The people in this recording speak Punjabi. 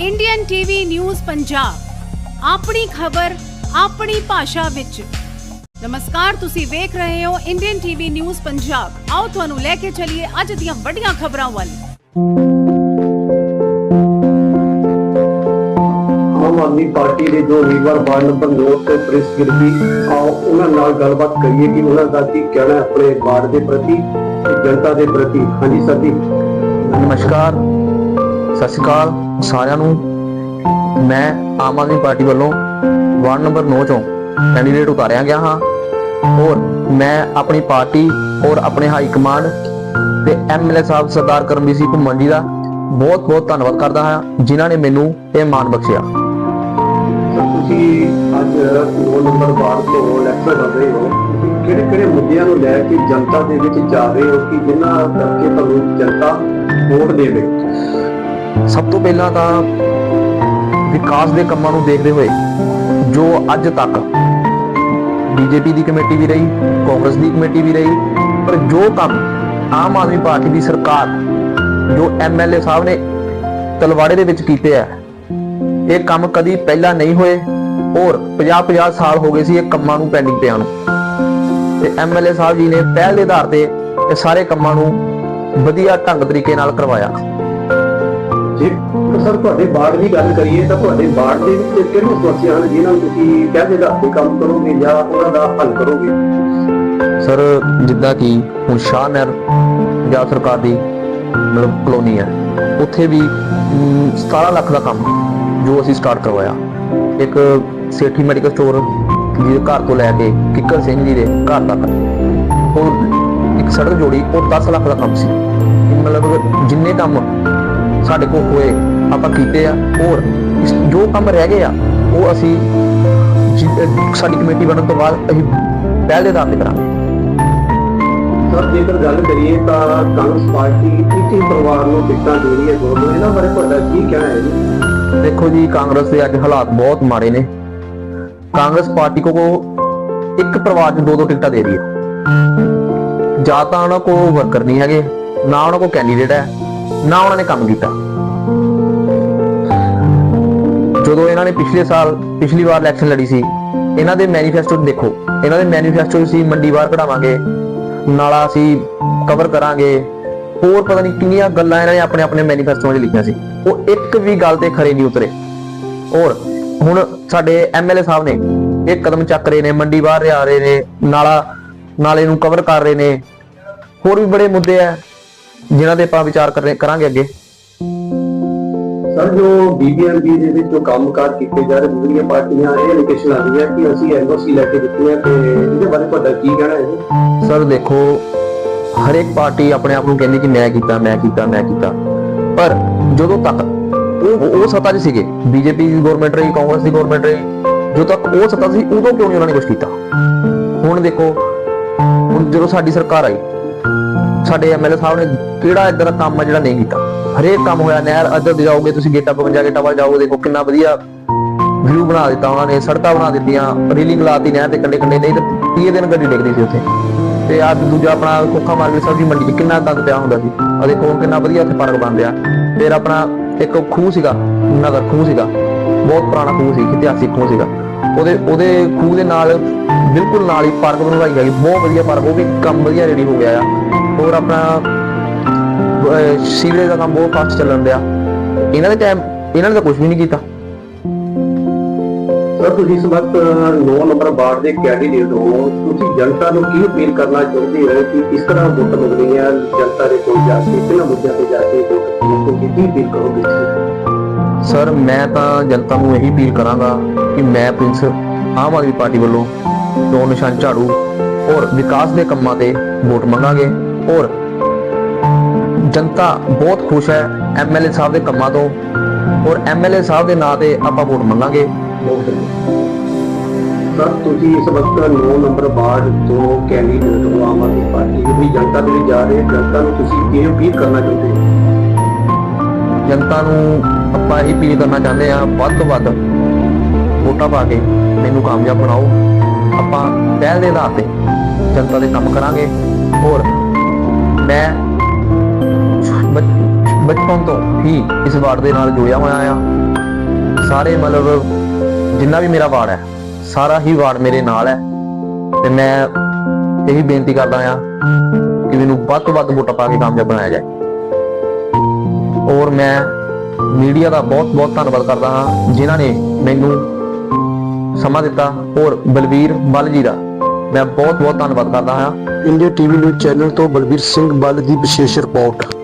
ਇੰਡੀਅਨ ਟੀਵੀ ਨਿਊਜ਼ ਪੰਜਾਬ ਆਪਣੀ ਖਬਰ ਆਪਣੀ ਭਾਸ਼ਾ ਵਿੱਚ। ਨਮਸਕਾਰ ਤੁਸੀਂ ਵੇਖ ਰਹੇ ਹੋ ਇੰਡੀਅਨ ਟੀਵੀ ਨਿਊਜ਼ ਪੰਜਾਬ ਆਓ ਤੁਹਾਨੂੰ ਲੈ ਕੇ ਚੱਲੀਏ ਅੱਜ ਦੀਆਂ ਵੱਡੀਆਂ ਖਬਰਾਂ ਵੱਲ। ਆਮ ਆਦਮੀ ਪਾਰਟੀ ਦੇ ਜੋ ਉਮੀਦਵਾਰ ਵਾਰਡ ਨੰਬਰ 9 ਤੇ ਪ੍ਰਿੰਸ ਗਿਰਦੀ ਆਓ ਉਹਨਾਂ ਨਾਲ ਗੱਲਬਾਤ ਕਰੀਏ ਕਿ ਉਹਨਾਂ ਦਾ ਕੀ ਕਹਿਣਾ ਹੈ ਆਪਣੇ ਵਾਰਡ ਦੇ ਪ੍ਰਤੀ ਤੇ ਜਨਤਾ ਦੇ ਪ੍ਰਤੀ। ਹਾਂਜੀ ਸਰ ਜੀ। ਨਮਸਕਾਰ। ਸਤਿ ਸ਼੍ਰੀ ਅਕਾਲ ਸਾਰਿਆਂ ਨੂੰ। ਮੈਂ ਆਮ ਆਦਮੀ ਪਾਰਟੀ ਵੱਲੋਂ ਵਾਰਡ ਨੰਬਰ 9 ਚੋਂ ਕੈਂਡੀਡੇਟ ਉਤਾਰਿਆ ਗਿਆ ਹਾਂ। ਔਰ ਮੈਂ ਆਪਣੀ ਪਾਰਟੀ ਔਰ ਆਪਣੇ ਹਾਈ ਕਮਾਂਡ ਤੇ ਐਮਐਲਏ ਸਾਹਿਬ ਸਰਦਾਰ ਕਰਮਜੀਤ ਸਿੰਘ ਘੁੰਮਣ ਜੀ ਦਾ ਬਹੁਤ ਬਹੁਤ ਧੰਨਵਾਦ ਕਰਦਾ ਹਾਂ, ਜਿਨ੍ਹਾਂ ਨੇ ਮੈਨੂੰ ਇਹ ਮਾਣ ਬਖਸ਼ਿਆ। ਤੁਸੀਂ ਅੱਜ 9 ਨੰਬਰ ਵਾਰਡ ਤੋਂ ਇਲੈਕਸ਼ਨ ਲੜ ਰਹੇ ਹੋ। ਕਿਹੜੇ ਕਿਹੜੇ ਮੁੱਦਿਆਂ ਨੂੰ ਲੈ ਕੇ ਜਨਤਾ ਦੇ ਵਿੱਚ ਜਾ ਰਹੇ ਹੋ ਕਿ ਜਿਨ੍ਹਾਂ ਕਰਕੇ ਤੁਹਾਨੂੰ ਜਨਤਾ ਵੋਟ ਦੇਵੇ? ਸਭ ਤੋਂ ਪਹਿਲਾਂ ਤਾਂ ਵਿਕਾਸ ਦੇ ਕੰਮਾਂ ਨੂੰ ਦੇਖਦੇ ਹੋਏ ਜੋ ਅੱਜ ਤੱਕ ਬੀਜੇਪੀ ਦੀ ਕਮੇਟੀ ਵੀ ਰਹੀ, ਕਾਂਗਰਸ ਦੀ ਕਮੇਟੀ ਵੀ ਰਹੀ, ਪਰ ਜੋ ਕੰਮ ਆਮ ਆਦਮੀ ਪਾਰਟੀ ਦੀ ਸਰਕਾਰ, ਜੋ ਐਮਐਲਏ ਸਾਹਿਬ ਨੇ ਤਲਵਾੜੇ ਦੇ ਵਿੱਚ ਕੀਤੇ ਆ, ਇਹ ਕੰਮ ਕਦੀ ਪਹਿਲਾਂ ਨਹੀਂ ਹੋਏ ਔਰ 50-50 ਸਾਲ ਹੋ ਗਏ ਸੀ ਇਹ ਕੰਮਾਂ ਨੂੰ ਪੈਂਡਿੰਗ ਪਿਆ ਨੂੰ। ਤੇ ਐਮਐਲਏ ਸਾਹਿਬ ਜੀ ਨੇ ਪਹਿਲ ਦੇ ਆਧਾਰ ਤੇ ਇਹ ਸਾਰੇ ਕੰਮਾਂ ਨੂੰ ਵਧੀਆ ਢੰਗ ਤਰੀਕੇ ਨਾਲ ਕਰਵਾਇਆ। ਜੇ ਸਰ ਤੁਹਾਡੇ ਵਾਰਡ ਦੀ ਗੱਲ ਕਰੀਏ ਤਾਂ ਤੁਹਾਡੇ ਵਾਰਡ ਦੇ ਵਿੱਚ ਕਿਹੜੀਆਂ ਸਮੱਸਿਆ ਹਨ ਜਿਨ੍ਹਾਂ ਨੂੰ ਤੁਸੀਂ ਕਹਿੰਦੇ ਦਾ ਕੰਮ ਕਰੋਗੇ ਜਾਂ ਉਹਨਾਂ ਦਾ ਹੱਲ ਕਰੋਗੇ? ਸਰ, ਜਿੱਦਾਂ ਕਿ ਹੁਣ ਸ਼ਾਹ ਪੰਜਾਬ ਸਰਕਾਰ ਦੀ ਮਤਲਬ ਕਲੋਨੀ ਹੈ, ਉੱਥੇ ਵੀ 17 ਲੱਖ ਦਾ ਕੰਮ ਜੋ ਅਸੀਂ ਸਟਾਰਟ ਕਰਵਾਇਆ। ਇੱਕ ਸੇਠੀ ਮੈਡੀਕਲ ਸਟੋਰ ਜਿਹਦੇ ਘਰ ਤੋਂ ਲੈ ਕੇ ਕਿੱਕਰ ਸਿੰਘ ਜੀ ਦੇ ਘਰ ਤੱਕ। ਉਹ ਇੱਕ ਸੜਕ ਜੋੜੀ, ਉਹ 10 ਲੱਖ ਦਾ ਕੰਮ ਸੀ। ਮਤਲਬ ਜਿੰਨੇ ਕੰਮ ਸਾਡੇ ਕੋਲ ਹੋਏ ਆਪਾਂ ਕੀਤੇ ਆ ਹੋਰ ਜੋ ਕੰਮ ਰਹਿ ਗਏ ਆ ਉਹ ਅਸੀਂ ਸਾਡੀ ਕਮੇਟੀ ਬਣਨ ਤੋਂ ਬਾਅਦ ਅਸੀਂ ਪਹਿਲ ਦੇ ਆਧਾਰ ਤੇ ਕਰਾਂਗੇ। ਸਰ ਜੇਕਰ ਗੱਲ ਕਰੀਏ ਤਾਂ ਕਾਂਗਰਸ ਪਾਰਟੀ ਇੱਕ ਹੀ ਪਰਿਵਾਰ ਨੂੰ ਟਿਕਟਾਂ ਦੇ ਰਹੀ ਹੈ ਦੋਨੋਂ ਇਹਨਾਂ ਬਾਰੇ ਤੁਹਾਡਾ ਕੀ ਕਹਿਣਾ ਹੈ ਜੀ? ਦੇਖੋ ਜੀ ਕਾਂਗਰਸ ਦੇ ਅੱਜ ਹਾਲਾਤ ਬਹੁਤ ਮਾੜੇ ਨੇ। ਕਾਂਗਰਸ ਪਾਰਟੀ ਕੋ ਇੱਕ ਪਰਿਵਾਰ 'ਚ ਦੋ ਦੋ ਟਿਕਟਾਂ ਦੇ ਰਹੀ ਹੈ। ਜਾਂ ਤਾਂ ਉਹਨਾਂ ਕੋ ਵਰਕਰ ਨਹੀਂ ਹੈਗੇ ਨਾ ਉਹਨਾਂ ਕੋ ਕੈਂਡੀਡੇਟ ਹੈ। ਨਾ ਉਹਨਾਂ ਨੇ ਕੰਮ ਕੀਤਾ। ਜਦੋਂ ਇਹਨਾਂ ਨੇ ਪਿਛਲੇ ਸਾਲ, ਪਿਛਲੀ ਵਾਰ ਇਲੈਕਸ਼ਨ ਲੜੀ ਸੀ, ਇਹਨਾਂ ਦੇ ਮੈਨੀਫੈਸਟੋ ਦੇਖੋ। ਇਹਨਾਂ ਦੇ ਮੈਨੀਫੈਸਟੋ ਸੀ ਮੰਡੀ ਬਾਹਰ ਕਢਾਵਾਂਗੇ, ਨਾਲਾ ਅਸੀਂ ਕਵਰ ਕਰਾਂਗੇ, ਹੋਰ ਪਤਾ ਨਹੀਂ ਕਿੰਨੀਆਂ ਗੱਲਾਂ ਇਹਨਾਂ ਨੇ ਆਪਣੇ ਆਪਣੇ ਮੈਨੀਫੈਸਟੋ 'ਚ ਲਿਖੀਆਂ ਸੀ। ਉਹ ਇੱਕ ਵੀ ਗੱਲ ਤੇ ਖਰੇ ਨਹੀਂ ਉਤਰੇ। ਔਰ ਹੁਣ ਸਾਡੇ ਐਮਐਲਏ ਸਾਹਿਬ ਨੇ ਇਹ ਕਦਮ ਚੱਕ ਰਹੇ ਨੇ, ਮੰਡੀ ਬਾਹਰ ਲਿਆ ਰਹੇ ਨੇ, ਨਾਲਾ, ਨਾਲੇ ਨੂੰ ਕਵਰ ਕਰ ਰਹੇ ਨੇ। ਹੋਰ ਵੀ ਬੜੇ ਮੁੱਦੇ ਆ। ਜਿਨ੍ਹਾਂ ਤੇ ਆਪਾਂ ਵਿਚਾਰ ਕਰ ਰਹੇ ਕਰਾਂਗੇ ਅੱਗੇ। ਸਰ ਜੋ ਬੀਬੀਐਮਬੀ ਦੇ ਵਿੱਚ ਜੋ ਕੰਮਕਾਰ ਕੀਤੇ ਜਾ ਰਹੇ ਦੂਜੀਆਂ ਪਾਰਟੀਆਂ ਇਹ ਲੋਕੇਸ਼ਨ ਆ ਰਹੀ ਹੈ ਕਿ ਅਸੀਂ ਐਨਓਸੀ ਲੈ ਕੇ ਦਿੱਤੀ ਹੈ ਤੇ ਇਹਦੇ ਬਾਰੇ ਤੁਹਾਡਾ ਕੀ ਕਹਿਣਾ ਹੈ? ਜੀ ਸਰ ਦੇਖੋ ਹਰੇਕ ਪਾਰਟੀ ਆਪਣੇ ਆਪ ਨੂੰ ਕਹਿੰਦੀ ਕਿ ਮੈਂ ਕੀਤਾ ਮੈਂ ਕੀਤਾ ਮੈਂ ਕੀਤਾ। ਪਰ ਜਦੋਂ ਤੱਕ ਉਹ ਉਹ ਸੱਤਾ 'ਚ ਸੀਗੇ ਬੀਜੇਪੀ ਦੀ ਗਵਰਨਮੈਂਟ ਰਹੀ ਕਾਂਗਰਸ ਦੀ ਗਵਰਨਮੈਂਟ ਰਹੀ ਜਦੋਂ ਤੱਕ ਉਹ ਸੱਤਾ ਸੀ ਉਦੋਂ ਕਿਉਂ ਨਹੀਂ ਉਹਨਾਂ ਨੇ ਕੁਝ ਕੀਤਾ? ਹੁਣ ਦੇਖੋ ਹੁਣ ਜਦੋਂ ਸਾਡੀ ਸਰਕਾਰ ਆਈ ਸਾਡੇ ਐਮਐਲਏ ਸਾਹਿਬ ਨੇ ਕਿਹੜਾ ਇਦਾਂ ਦਾ ਕੰਮ ਆ ਜਿਹੜਾ ਨਹੀਂ ਕੀਤਾ? ਹਰੇਕ ਕੰਮ ਹੋਇਆ, ਨਹਿਰ ਇੱਧਰ ਦੀ ਜਾਓਗੇ ਤੁਸੀਂ, ਗੇਟਾ 52 ਗੇਟਾ ਵੱਲ ਜਾਓਗੇ, ਦੇਖੋ ਕਿੰਨਾ ਵਧੀਆ ਵਿਊ ਬਣਾ ਦਿੱਤਾ ਉਹਨਾਂ ਨੇ, ਸੜਕਾਂ ਬਣਾ ਦਿੱਤੀਆਂ, ਰੇਲਿੰਗ ਲਾਤੀ ਨਹਿਰ ਦੇ ਕੰਢੇ ਕੰਢੇ ਨਹੀਂ ਤਾਂ 30 ਦਿਨ ਗੱਡੀ ਡਿੱਗਦੀ ਸੀ ਉੱਥੇ। ਤੇ ਆ ਦੂਜਾ ਆਪਣਾ ਕੋਖਾ ਮਾਰਕੀਟ ਸਬਜ਼ੀ ਮੰਡੀ 'ਚ ਕਿੰਨਾ ਗੰਦ ਪਿਆ ਹੁੰਦਾ ਸੀ। ਆ ਦੇਖੋ ਕਿੰਨਾ ਵਧੀਆ ਇੱਥੇ ਪਾਰਕ ਬਣ ਰਿਹਾ। ਫਿਰ ਆਪਣਾ ਇੱਕ ਖੂਹ ਸੀਗਾ, ਨਗਰ ਖੂਹ ਸੀਗਾ। ਬਹੁਤ ਪੁਰਾਣਾ ਖੂਹ ਸੀ, ਇਤਿਹਾਸਿਕ ਖੂਹ ਸੀਗਾ। ਉਹਦੇ ਉਹਦੇ ਖੂਹ ਦੇ ਨਾਲ ਬਿਲਕੁਲ ਨਾਲ ਹੀ ਪਾਰਕ ਬਣਵਾਈ ਗਈ ਬਹੁਤ ਵਧੀਆ ਪਾਰਕ, ਉਹ ਵੀ ਕੰਮ ਵਧੀਆ ਰੈਡੀ ਹੋ ਗਿਆ ਆ। ਹੋਰ ਆਪਣਾ ਸੀਵਰੇਜ ਦਾ ਕੰਮ ਬਹੁਤ ਫਾਸਟ ਚੱਲਣ ਡਿਆ। ਇਹਨਾਂ ਦੇ ਟਾਈਮ ਇਹਨਾਂ ਨੇ ਤਾਂ ਕੁਝ ਵੀ ਨਹੀਂ ਕੀਤਾ। ਸਰ ਤੁਸੀਂ ਇਸ ਵਕਤ 9 ਨੰਬਰ ਵਾਰਡ ਦੇ ਕੈਂਡੀਡੇਟ ਹੋ। ਤੁਸੀਂ ਜਨਤਾ ਨੂੰ ਕੀ ਅਪੀਲ ਕਰਨਾ ਚਾਹੁੰਦੇ ਹੋ ਕਿ ਇਸ ਤਰ੍ਹਾਂ ਵੋਟ ਮੰਗਣੀ ਹੈ ਜਨਤਾ ਦੇ ਕੋਲ ਜਾ ਕੇ ਕਿਹਨਾਂ ਮੁੱਦਿਆਂ ਤੇ ਜਾ ਕੇ ਵੋਟ ਕੀ ਅਪੀਲ ਕਰੋਗੇ? ਸਰ ਮੈਂ ਤਾਂ ਜਨਤਾ ਨੂੰ ਇਹੀ ਅਪੀਲ ਕਰਾਂਗਾ ਕਿ ਮੈਂ ਪ੍ਰਿੰਸ ਆਮ ਆਦਮੀ ਪਾਰਟੀ ਵੱਲੋਂ ਦੋ ਨਿਸ਼ਾਨ ਝਾੜੂ ਔਰ ਵਿਕਾਸ ਦੇ ਕੰਮਾਂ ਤੇ ਵੋਟ ਮੰਗਾਂਗੇ। ਔਰ ਜਨਤਾ ਬਹੁਤ ਖੁਸ਼ ਹੈ ਐਮਐਲਏ ਸਾਹਿਬ ਦੇ ਕੰਮਾਂ ਤੋਂ ਔਰ ਐਮਐਲਏ ਸਾਹਿਬ ਦੇ ਨਾਂ ਤੇ ਆਪਾਂ ਵੋਟ ਮੰਗਾਂਗੇ। ਸਰ ਤੁਸੀਂ ਇਸ ਵਕਤ 9 ਨੰਬਰ ਵਾਰਡ ਤੋਂ ਕੈਂਡੀਡੇਟ ਹੋ ਆਮ ਆਦਮੀ ਪਾਰਟੀ ਦੀ ਜਨਤਾ ਦੇ ਵਿੱਚ ਜਾ ਰਹੇ। ਜਨਤਾ ਨੂੰ ਤੁਸੀਂ ਕੀ ਅਪੀਲ ਕਰਨਾ ਚਾਹੁੰਦੇ ਹੋ ਜਨਤਾ ਨੂੰ ਆਪਾਂ ਇਹੀ ਅਪੀਲ ਕਰਨਾ ਚਾਹੁੰਦੇ ਆ ਵੱਧ ਤੋਂ ਵੱਧ ਵੋਟਾਂ ਪਾ ਕੇ ਮੈਨੂੰ ਕਾਮਯਾਬ ਬਣਾਓ ਆਪਾਂ ਪਹਿਲ ਦੇ ਆਧਾਰ ਤੇ ਜਨਤਾ ਦੇ ਕੰਮ ਕਰਾਂਗੇ ਔਰ ਮੈਂ ਬਚਪਨ ਤੋਂ ਹੀ ਇਸ ਵਾਰਡ ਦੇ ਨਾਲ ਜੁੜਿਆ ਹੋਇਆ ਆ। ਸਾਰੇ ਮਤਲਬ ਜਿੰਨਾ ਵੀ ਮੇਰਾ ਵਾਰਡ ਹੈ, ਸਾਰਾ ਹੀ ਵਾਰਡ ਮੇਰੇ ਨਾਲ ਹੈ। ਤੇ ਮੈਂ ਇਹੀ ਬੇਨਤੀ ਕਰਦਾ ਆ ਕਿ ਮੈਨੂੰ ਵੱਧ ਤੋਂ ਵੱਧ ਵੋਟਾਂ ਪਾ ਕੇ ਕਾਮਯਾਬ ਬਣਾਇਆ ਜਾਏ। ਔਰ ਮੈਂ ਮੀਡੀਆ ਦਾ ਬਹੁਤ ਬਹੁਤ ਧੰਨਵਾਦ ਕਰਦਾ ਹਾਂ, ਜਿਨ੍ਹਾਂ ਨੇ ਮੈਨੂੰ ਸਮਾਂ ਦਿੱਤਾ। ਔਰ ਬਲਵੀਰ ਬਲ ਜੀ ਦਾ ਮੈਂ ਬਹੁਤ ਬਹੁਤ ਧੰਨਵਾਦ ਕਰਦਾ ਹਾਂ। ਇੰਡੀਆ ਟੀਵੀ ਨਿਊਜ਼ ਚੈਨਲ ਤੋਂ ਬਲਬੀਰ ਸਿੰਘ ਬੱਲ ਦੀ ਵਿਸ਼ੇਸ਼ ਰਿਪੋਰਟ।